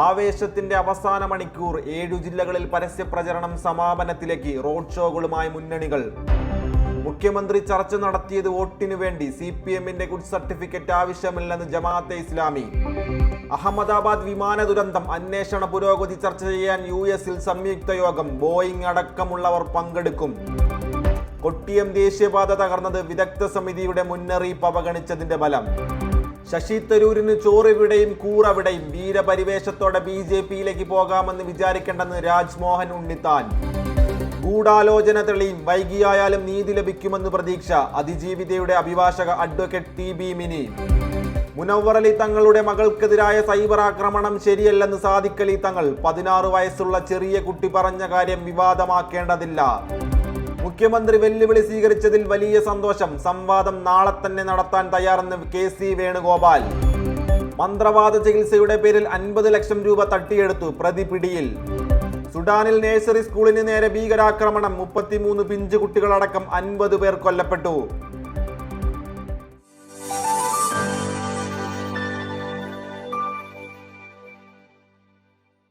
ആവേശത്തിന്റെ അവസാന മണിക്കൂർ ഏഴു ജില്ലകളിൽ പരസ്യപ്രചരണം സമാപനത്തിലേക്ക് റോഡ് ഷോകളുമായി മുന്നണികൾ. മുഖ്യമന്ത്രി ചർച്ച നടത്തിയത് വോട്ടിനു വേണ്ടി സി പി എമ്മിന്റെ ഗുഡ് സർട്ടിഫിക്കറ്റ് ആവശ്യമില്ലെന്ന് ജമാഅത്തെ ഇസ്ലാമി. അഹമ്മദാബാദ് വിമാന ദുരന്തം അന്വേഷണ പുരോഗതി ചർച്ച ചെയ്യാൻ യു എസിൽ സംയുക്ത യോഗം ബോയിങ് അടക്കമുള്ളവർ പങ്കെടുക്കും. കൊട്ടിയം ദേശീയപാത തകർന്നത് വിദഗ്ധ സമിതിയുടെ മുന്നറിയിപ്പ് അവഗണിച്ചതിന്റെ ഫലം. ശശി തരൂരിന് ചോറിവിടെയും കൂറവിടെയും. വീരപരിവേഷത്തോടെ ബി ജെ പിയിലേക്ക് പോകാമെന്ന് വിചാരിക്കേണ്ടെന്ന് രാജ്മോഹൻ ഉണ്ണിത്താൻ. ഗൂഢാലോചന തെളിയും. വൈകിയായാലും നീതി ലഭിക്കുമെന്ന് പ്രതീക്ഷ. അതിജീവിതയുടെ അഭിഭാഷക advocate T B Mini. Munavvar Ali തങ്ങളുടെ മകൾക്കെതിരായ സൈബർ ആക്രമണം ശരിയല്ലെന്ന് സാദിഖലി തങ്ങൾ. പതിനാറ് വയസ്സുള്ള ചെറിയ കുട്ടി പറഞ്ഞ കാര്യം വിവാദമാക്കേണ്ടതില്ല. മുഖ്യമന്ത്രി വെല്ലുവിളി സ്വീകരിച്ചതിൽ വലിയ സന്തോഷം. സംവാദം നാളെ തന്നെ നടത്താൻ തയ്യാറെന്ന് കെ സി വേണുഗോപാൽ. മന്ത്രവാദ ചികിത്സയുടെ പേരിൽ അൻപത് ലക്ഷം രൂപ തട്ടിയെടുത്തു പ്രതി പിടിയിൽ. സുഡാനിൽ നേഴ്സറി സ്കൂളിന് നേരെ ഭീകരാക്രമണം. മുപ്പത്തിമൂന്ന് പിഞ്ചു കുട്ടികളടക്കം അൻപത് പേർ കൊല്ലപ്പെട്ടു.